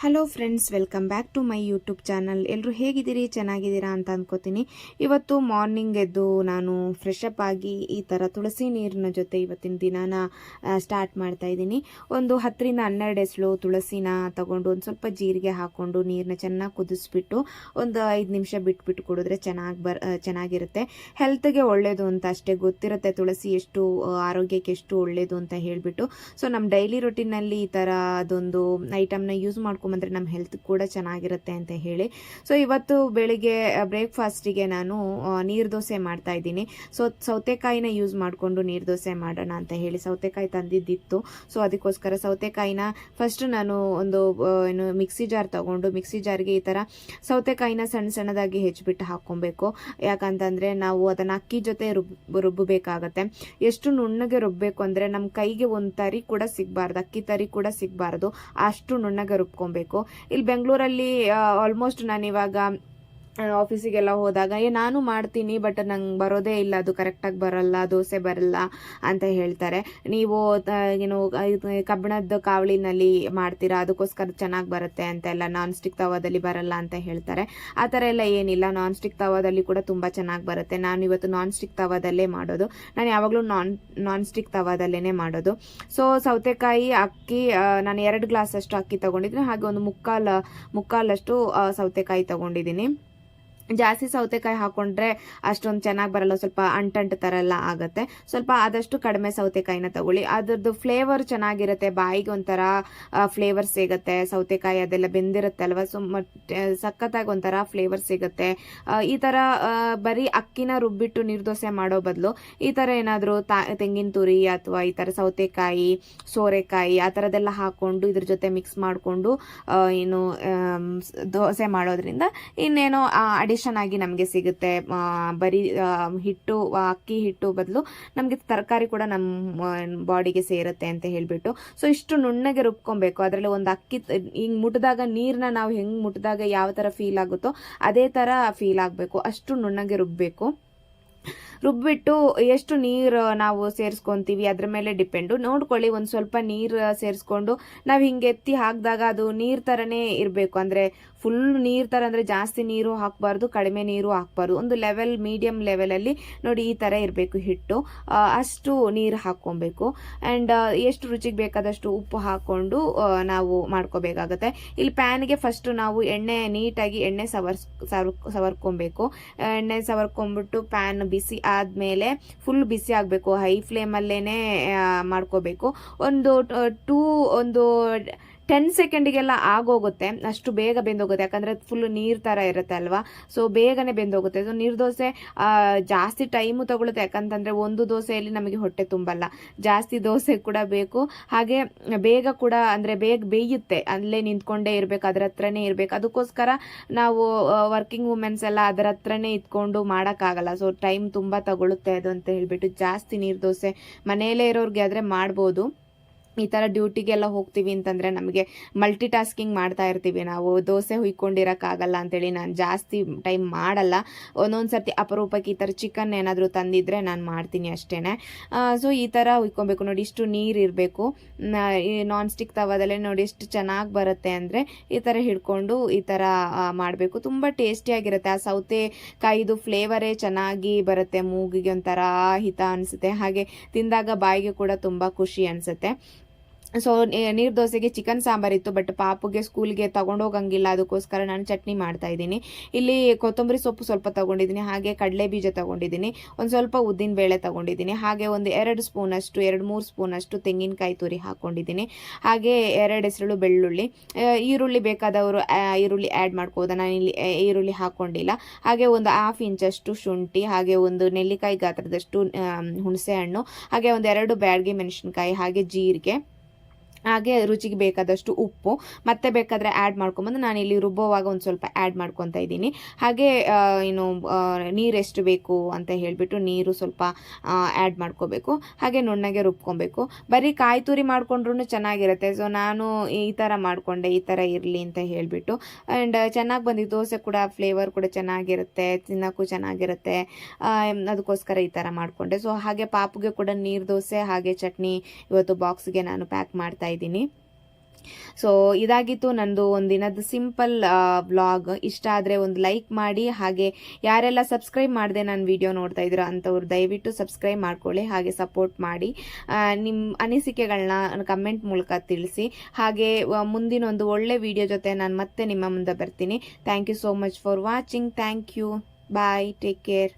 Hello friends welcome back to my YouTube channel ಎಲ್ಲರೂ ಹೇಗಿದ್ದೀರಿ? ಚೆನ್ನಾಗಿದ್ದೀರಾ ಅಂತ ಅಂದ್ಕೋತೀನಿ ಇವತ್ತು ಮಾರ್ನಿಂಗ್ ಎದ್ದು ನಾನು ಫ್ರೆಶ್ ಅಪ್ ಆಗಿ ಈ ಥರ ತುಳಸಿ ನೀರಿನ ಜೊತೆ ಇವತ್ತಿನ ದಿನಾನ ಸ್ಟಾರ್ಟ್ ಮಾಡ್ತಾ ಇದ್ದೀನಿ. ಒಂದು ಹತ್ತರಿಂದ ಹನ್ನೆರಡು ಎಸಳು ತುಳಸಿನ ತಗೊಂಡು ಒಂದು ಸ್ವಲ್ಪ ಜೀರಿಗೆ ಹಾಕ್ಕೊಂಡು ನೀರನ್ನ ಚೆನ್ನಾಗಿ ಕುದಿಸ್ಬಿಟ್ಟು ಒಂದು ಐದು ನಿಮಿಷ ಬಿಟ್ಬಿಟ್ಟು ಕುಡಿದ್ರೆ ಚೆನ್ನಾಗಿ ಬರ್ ಚೆನ್ನಾಗಿರುತ್ತೆ. ಹೆಲ್ತ್ಗೆ ಒಳ್ಳೆಯದು ಅಂತ ಅಷ್ಟೇ ಗೊತ್ತಿರುತ್ತೆ ತುಳಸಿ ಎಷ್ಟು ಆರೋಗ್ಯಕ್ಕೆ ಎಷ್ಟು ಒಳ್ಳೆಯದು ಅಂತ ಹೇಳಿಬಿಟ್ಟು. ಸೊ ನಮ್ಮ ಡೈಲಿ ರೊಟೀನಲ್ಲಿ ಈ ಥರ ಅದೊಂದು ಐಟಮ್ನ ಯೂಸ್ ಮಾಡ್ಕೊಂಬಂದ್ರೆ ನಮ್ಮ ಹೆಲ್ತ್ ಕೂಡ ಚೆನ್ನಾಗಿರುತ್ತೆ ಅಂತ ಹೇಳಿ. ಸೊ ಇವತ್ತು ಬೆಳಿಗ್ಗೆ ಬ್ರೇಕ್ಫಾಸ್ಟಿಗೆ ನಾನು ನೀರು ದೋಸೆ ಮಾಡ್ತಾ ಇದ್ದೀನಿ. ಸೊ ಸೌತೆಕಾಯಿನ ಯೂಸ್ ಮಾಡಿಕೊಂಡು ನೀರು ದೋಸೆ ಮಾಡೋಣ ಅಂತ ಹೇಳಿ ಸೌತೆಕಾಯಿ ತಂದಿದ್ದಿತ್ತು. ಸೊ ಅದಕ್ಕೋಸ್ಕರ ಸೌತೆಕಾಯಿನ ಫಸ್ಟ್ ನಾನು ಒಂದು ಏನು ಮಿಕ್ಸಿ ಜಾರ್ ತಗೊಂಡು ಮಿಕ್ಸಿ ಜಾರ್ಗೆ ಈ ಥರ ಸೌತೆಕಾಯಿನ ಸಣ್ಣ ಸಣ್ಣದಾಗಿ ಹೆಚ್ಚಿಬಿಟ್ಟು ಹಾಕ್ಕೊಬೇಕು. ಯಾಕಂತಂದರೆ ನಾವು ಅದನ್ನು ಅಕ್ಕಿ ಜೊತೆ ರುಬ್ ರುಬ್ಬಬೇಕಾಗತ್ತೆ ಎಷ್ಟು ನುಣ್ಣಗೆ ರುಬ್ಬಬೇಕು ಅಂದರೆ ನಮ್ಮ ಕೈಗೆ ಒಂದು ತರಿ ಕೂಡ ಸಿಗಬಾರ್ದು, ಅಕ್ಕಿ ತರಿ ಕೂಡ ಸಿಗಬಾರ್ದು. ಅಷ್ಟು ನುಣ್ಣಗೆ ರುಬ್ಕೊಬೇಕು. ಇಲ್ಲಿ ಬೆಂಗಳೂರಲ್ಲಿ ಆಲ್ಮೋಸ್ಟ್ ನಾನಿವಾಗ ಆಫೀಸಿಗೆಲ್ಲ ಹೋದಾಗ, ಏ, ನಾನು ಮಾಡ್ತೀನಿ ಬಟ್ ನಂಗೆ ಬರೋದೇ ಇಲ್ಲ, ಅದು ಕರೆಕ್ಟಾಗಿ ಬರಲ್ಲ, ದೋಸೆ ಬರಲ್ಲ, ಅಂತ ಹೇಳ್ತಾರೆ. ನೀವು ಏನು ಕಬ್ಬಣದ ಕಾವಳಿನಲ್ಲಿ ಮಾಡ್ತೀರಾ? ಅದಕ್ಕೋಸ್ಕರ ಚೆನ್ನಾಗಿ ಬರುತ್ತೆ ಅಂತೆಲ್ಲ ನಾನ್ ಸ್ಟಿಕ್ ತವಾದಲ್ಲಿ ಬರಲ್ಲ ಅಂತ ಹೇಳ್ತಾರೆ. ಆ ಥರ ಎಲ್ಲ ಏನಿಲ್ಲ. ನಾನ್ ಸ್ಟಿಕ್ ತವಾದಲ್ಲಿ ಕೂಡ ತುಂಬ ಚೆನ್ನಾಗಿ ಬರುತ್ತೆ. ನಾನು ಇವತ್ತು ನಾನ್ ಸ್ಟಿಕ್ ತವಾದಲ್ಲೇ ಮಾಡೋದು. ನಾನು ಯಾವಾಗಲೂ ನಾನ್ ನಾನ್ ಸ್ಟಿಕ್ ತವಾದಲ್ಲೇ ಮಾಡೋದು. ಸೊ ಸೌತೆಕಾಯಿ ಅಕ್ಕಿ ನಾನು ಎರಡು ಗ್ಲಾಸ್ ಅಷ್ಟು ಅಕ್ಕಿ ತಗೊಂಡಿದ್ದೀನಿ. ಹಾಗೆ ಒಂದು ಮುಕ್ಕಾಲು, ಮುಕ್ಕಾಲಷ್ಟು ಸೌತೆಕಾಯಿ ತಗೊಂಡಿದ್ದೀನಿ. ಜಾಸ್ತಿ ಸೌತೆಕಾಯಿ ಹಾಕೊಂಡ್ರೆ ಅಷ್ಟೊಂದು ಚೆನ್ನಾಗಿ ಬರಲ್ಲ, ಸ್ವಲ್ಪ ಅಂಟಂಟು ಥರ ಎಲ್ಲ ಆಗುತ್ತೆ. ಸ್ವಲ್ಪ ಆದಷ್ಟು ಕಡಿಮೆ ಸೌತೆಕಾಯಿನ ತಗೊಳ್ಳಿ. ಅದ್ರದ್ದು ಫ್ಲೇವರ್ ಚೆನ್ನಾಗಿರುತ್ತೆ, ಬಾಯಿಗೆ ಒಂಥರ ಫ್ಲೇವರ್ ಸಿಗುತ್ತೆ. ಸೌತೆಕಾಯಿ ಅದೆಲ್ಲ ಬೆಂದಿರುತ್ತೆ ಅಲ್ವಾ? ಸೊ ಸಖತ್ತಾಗಿ ಒಂಥರ ಫ್ಲೇವರ್ ಸಿಗುತ್ತೆ. ಈ ಥರ ಬರೀ ಅಕ್ಕಿನ ರುಬ್ಬಿಟ್ಟು ನೀರ್ದೋಸೆ ಮಾಡೋ ಬದಲು ಈ ಥರ ಏನಾದರೂ ತೆಂಗಿನ ತುರಿ ಅಥವಾ ಈ ಥರ ಸೌತೆಕಾಯಿ, ಸೋರೆಕಾಯಿ ಆ ಥರದ್ದೆಲ್ಲ ಹಾಕ್ಕೊಂಡು ಇದ್ರ ಜೊತೆ ಮಿಕ್ಸ್ ಮಾಡಿಕೊಂಡು ಏನು ದೋಸೆ ಮಾಡೋದ್ರಿಂದ ಇನ್ನೇನೋ ಅಡಿಷನ್ ಆಗಿ ನಮಗೆ ಸಿಗುತ್ತೆ. ಬರೀ ಹಿಟ್ಟು ಅಕ್ಕಿ ಹಿಟ್ಟು ಬದಲು ನಮಗೆ ತರಕಾರಿ ಕೂಡ ನಮ್ಮ ಬಾಡಿಗೆ ಸೇರುತ್ತೆ ಅಂತ ಹೇಳಿಬಿಟ್ಟು. ಸೊ ಇಷ್ಟು ನುಣ್ಣಗೆ ರುಬ್ಕೊಬೇಕು. ಅದರಲ್ಲಿ ಒಂದು ಅಕ್ಕಿ ಹಿಂಗೆ ಮುಟ್ಟಿದಾಗ ನೀರನ್ನ ನಾವು ಹೆಂಗೆ ಮುಟ್ಟಿದಾಗ ಯಾವ ಥರ ಫೀಲ್ ಆಗುತ್ತೋ ಅದೇ ಥರ ಫೀಲ್ ಆಗಬೇಕು. ಅಷ್ಟು ನುಣ್ಣಗೆ ರುಬ್ಬಬೇಕು ರುಬ್ಬಿಟ್ಟು ಎಷ್ಟು ನೀರು ನಾವು ಸೇರಿಸ್ಕೊಂತೀವಿ, ಅದ್ರ ಮೇಲೆ ಡಿಪೆಂಡು. ನೋಡ್ಕೊಳ್ಳಿ, ಒಂದು ಸ್ವಲ್ಪ ನೀರು ಸೇರಿಸ್ಕೊಂಡು ನಾವು ಹಿಂಗೆ ಎತ್ತಿ ಹಾಕಿದಾಗ ಅದು ನೀರು ಥರನೇ ಇರಬೇಕು. ಅಂದರೆ ಫುಲ್ ನೀರು ಥರ ಅಂದರೆ ಜಾಸ್ತಿ ನೀರು ಹಾಕಬಾರ್ದು, ಕಡಿಮೆ ನೀರು ಹಾಕಬಾರ್ದು. ಒಂದು ಲೆವೆಲ್ ಮೀಡಿಯಮ್ ಲೆವೆಲಲ್ಲಿ ನೋಡಿ ಈ ಥರ ಇರಬೇಕು ಹಿಟ್ಟು. ಅಷ್ಟು ನೀರು ಹಾಕ್ಕೊಬೇಕು. ಆ್ಯಂಡ್ ಎಷ್ಟು ರುಚಿಗೆ ಬೇಕಾದಷ್ಟು ಉಪ್ಪು ಹಾಕ್ಕೊಂಡು ನಾವು ಮಾಡ್ಕೋಬೇಕಾಗತ್ತೆ. ಇಲ್ಲಿ ಪ್ಯಾನ್ಗೆ ಫಸ್ಟು ನಾವು ಎಣ್ಣೆ ನೀಟಾಗಿ ಎಣ್ಣೆ ಸವರ್ಸ್ ಸವರ್ ಸವರ್ಕೊಬೇಕು. ಎಣ್ಣೆ ಸವರ್ಕೊಂಬಿಟ್ಟು ಪ್ಯಾನ್ ಬಿಸಿ ಆದಮೇಲೆ ಫುಲ್ ಬಿಸಿ ಆಗಬೇಕು. ಹೈ ಫ್ಲೇಮಲ್ಲೇ ಮಾಡ್ಕೋಬೇಕು. ಒಂದು ಟೂ ಒಂದು ಟೆನ್ ಸೆಕೆಂಡಿಗೆಲ್ಲ ಆಗೋಗುತ್ತೆ. ಅಷ್ಟು ಬೇಗ ಬೆಂದೋಗುತ್ತೆ. ಯಾಕಂದರೆ ಫುಲ್ ನೀರು ಥರ ಇರುತ್ತೆ ಅಲ್ವಾ? ಸೊ ಬೇಗನೆ ಬೆಂದೋಗುತ್ತೆ. ಸೊ ನೀರು ದೋಸೆ ಜಾಸ್ತಿ ಟೈಮು ತಗೊಳುತ್ತೆ. ಯಾಕಂತಂದರೆ ಒಂದು ದೋಸೆಯಲ್ಲಿ ನಮಗೆ ಹೊಟ್ಟೆ ತುಂಬಲ್ಲ. ಜಾಸ್ತಿ ದೋಸೆ ಕೂಡ ಬೇಕು. ಹಾಗೆ ಬೇಗ ಕೂಡ, ಅಂದರೆ ಬೇಗ ಬೇಯುತ್ತೆ. ಅಲ್ಲೇ ನಿಂತ್ಕೊಂಡೇ ಇರಬೇಕು. ಅದರ ಹತ್ರನೇ ಇರಬೇಕು. ಅದಕ್ಕೋಸ್ಕರ ನಾವು ವರ್ಕಿಂಗ್ ವುಮೆನ್ಸ್ ಎಲ್ಲ ಅದರ ಹತ್ರನೇ ಇದ್ಕೊಂಡು ಮಾಡೋಕ್ಕಾಗಲ್ಲ. ಸೊ ಟೈಮ್ ತುಂಬ ತಗೊಳುತ್ತೆ ಅದು ಅಂತ ಹೇಳಿಬಿಟ್ಟು ಜಾಸ್ತಿ ನೀರು ದೋಸೆ ಮನೆಯಲ್ಲೇ ಇರೋರಿಗೆ ಆದರೆ ಮಾಡ್ಬೋದು. ಈ ಥರ ಡ್ಯೂಟಿಗೆಲ್ಲ ಹೋಗ್ತೀವಿ ಅಂತಂದರೆ ನಮಗೆ ಮಲ್ಟಿ ಟಾಸ್ಕಿಂಗ್ ಮಾಡ್ತಾ ಇರ್ತೀವಿ ನಾವು. ದೋಸೆ ಹುಯ್ಕೊಂಡಿರೋಕ್ಕಾಗಲ್ಲ ಅಂತೇಳಿ ನಾನು ಜಾಸ್ತಿ ಟೈಮ್ ಮಾಡಲ್ಲ. ಒಂದೊಂದು ಸರ್ತಿ ಅಪರೂಪಕ್ಕೆ ಈ ಥರ ಚಿಕನ್ ಏನಾದರೂ ತಂದಿದ್ದರೆ ನಾನು ಮಾಡ್ತೀನಿ ಅಷ್ಟೇ ಸೊ ಈ ಥರ ಹುಯ್ಕೊಬೇಕು. ನೋಡಿ ಇಷ್ಟು ನೀರು ಇರಬೇಕು. ನಾನ್ ಸ್ಟಿಕ್ ತವಾದಲ್ಲೇ ನೋಡಿ ಎಷ್ಟು ಚೆನ್ನಾಗಿ ಬರುತ್ತೆ ಅಂದರೆ ಈ ಥರ ಹಿಡ್ಕೊಂಡು ಈ ಥರ ಮಾಡಬೇಕು. ತುಂಬ ಟೇಸ್ಟಿಯಾಗಿರುತ್ತೆ ಆ ಸೌತೆಕಾಯಿದು ಫ್ಲೇವರೇ ಚೆನ್ನಾಗಿ ಬರುತ್ತೆ. ಮೂಗಿಗೆ ಒಂಥರ ಹಿತ ಅನಿಸುತ್ತೆ. ಹಾಗೆ ತಿಂದಾಗ ಬಾಯಿಗೆ ಕೂಡ ತುಂಬ ಖುಷಿ ಅನಿಸುತ್ತೆ. ಸೊ ನೀರು ದೋಸೆಗೆ ಚಿಕನ್ ಸಾಂಬಾರಿತ್ತು ಬಟ್ ಪಾಪುಗೆ ಸ್ಕೂಲ್ಗೆ ತಗೊಂಡೋಗಂಗಿಲ್ಲ, ಅದಕ್ಕೋಸ್ಕರ ನಾನು ಚಟ್ನಿ ಮಾಡ್ತಾ ಇದ್ದೀನಿ. ಇಲ್ಲಿ ಕೊತ್ತಂಬರಿ ಸೊಪ್ಪು ಸ್ವಲ್ಪ ತೊಗೊಂಡಿದ್ದೀನಿ, ಹಾಗೆ ಕಡಲೆ ಬೀಜ ತೊಗೊಂಡಿದ್ದೀನಿ, ಒಂದು ಸ್ವಲ್ಪ ಉದ್ದಿನ ಬೇಳೆ ತೊಗೊಂಡಿದ್ದೀನಿ, ಹಾಗೆ ಒಂದು ಎರಡು ಸ್ಪೂನಷ್ಟು, ಎರಡು ಮೂರು ಸ್ಪೂನಷ್ಟು ತೆಂಗಿನಕಾಯಿ ತುರಿ ಹಾಕ್ಕೊಂಡಿದ್ದೀನಿ ಹಾಗೆ ಎರಡು ಹೆಸರು ಬೆಳ್ಳುಳ್ಳಿ ಈರುಳ್ಳಿ ಬೇಕಾದವರು ಈರುಳ್ಳಿ ಆ್ಯಡ್ ಮಾಡ್ಕೋದ ನಾನು ಇಲ್ಲಿ ಈರುಳ್ಳಿ ಹಾಕ್ಕೊಂಡಿಲ್ಲ ಹಾಗೆ ಒಂದು ಹಾಫ್ ಇಂಚಷ್ಟು ಶುಂಠಿ, ಹಾಗೆ ಒಂದು ನೆಲ್ಲಿಕಾಯಿ ಗಾತ್ರದಷ್ಟು ಹುಣಸೆ ಹಣ್ಣು ಹಾಗೆ ಒಂದು ಎರಡು ಬ್ಯಾಡ್ಗೆ ಮೆಣಸಿನ್ಕಾಯಿ, ಹಾಗೆ ಜೀರಿಗೆ. ಹಾಗೆ ರುಚಿಗೆ ಬೇಕಾದಷ್ಟು ಉಪ್ಪು, ಮತ್ತೆ ಬೇಕಾದರೆ ಆ್ಯಡ್ ಮಾಡ್ಕೊಂಬಂದು ನಾನು ಇಲ್ಲಿ ರುಬ್ಬೋವಾಗ ಒಂದು ಸ್ವಲ್ಪ ಆ್ಯಡ್ ಮಾಡ್ಕೊತಾ ಇದ್ದೀನಿ. ಹಾಗೆ ಏನು ಎಷ್ಟು ಬೇಕು ಅಂತ ಹೇಳಿಬಿಟ್ಟು ನೀರು ಸ್ವಲ್ಪ ಆ್ಯಡ್ ಮಾಡ್ಕೋಬೇಕು. ಹಾಗೆ ನುಣ್ಣಗೆ ರುಬ್ಕೊಬೇಕು. ಬರೀ ಕಾಯಿ ತುರಿ ಮಾಡ್ಕೊಂಡ್ರೂ ಚೆನ್ನಾಗಿರುತ್ತೆ. ಸೊ ನಾನು ಈ ಥರ ಮಾಡಿಕೊಂಡೆ, ಈ ಥರ ಇರಲಿ ಅಂತ ಹೇಳಿಬಿಟ್ಟು. ಆ್ಯಂಡ್ ಚೆನ್ನಾಗಿ ಬಂದಿದ್ದು ದೋಸೆ ಕೂಡ ಫ್ಲೇವರ್ ಕೂಡ ಚೆನ್ನಾಗಿರುತ್ತೆ, ತಿನ್ನೋಕ್ಕೂ ಚೆನ್ನಾಗಿರುತ್ತೆ. ಅದಕ್ಕೋಸ್ಕರ ಈ ಥರ ಮಾಡಿಕೊಂಡೆ. ಸೊ ಹಾಗೆ ಪಾಪುಗೆ ಕೂಡ ನೀರು ದೋಸೆ, ಹಾಗೆ ಚಟ್ನಿ ಇವತ್ತು ಬಾಕ್ಸ್ಗೆ ನಾನು ಪ್ಯಾಕ್ ಮಾಡ್ತಾ ಇದ್ದೀನಿ. ಸೊ ಇದಾಗಿತ್ತು ನಂದು ಒಂದಿನದ ಸಿಂಪಲ್ ವ್ಲಾಗ್ ಇಷ್ಟ ಆದರೆ ಒಂದು ಲೈಕ್ ಮಾಡಿ, ಹಾಗೆ ಯಾರೆಲ್ಲ ಸಬ್ಸ್ಕ್ರೈಬ್ ಮಾಡಿದೆ ನಾನು ವಿಡಿಯೋ ನೋಡ್ತಾ ಇದ್ರು ಅಂಥವ್ರು ದಯವಿಟ್ಟು ಸಬ್ಸ್ಕ್ರೈಬ್ ಮಾಡ್ಕೊಳ್ಳಿ, ಹಾಗೆ ಸಪೋರ್ಟ್ ಮಾಡಿ. ನಿಮ್ಮ ಅನಿಸಿಕೆಗಳನ್ನ ಕಮೆಂಟ್ ಮೂಲಕ ತಿಳಿಸಿ. ಹಾಗೆ ಮುಂದಿನ ಒಂದು ಒಳ್ಳೆ ವಿಡಿಯೋ ಜೊತೆ ನಾನು ಮತ್ತೆ ನಿಮ್ಮ ಮುಂದೆ ಬರ್ತೀನಿ. Thank you so much for watching thank you bye take care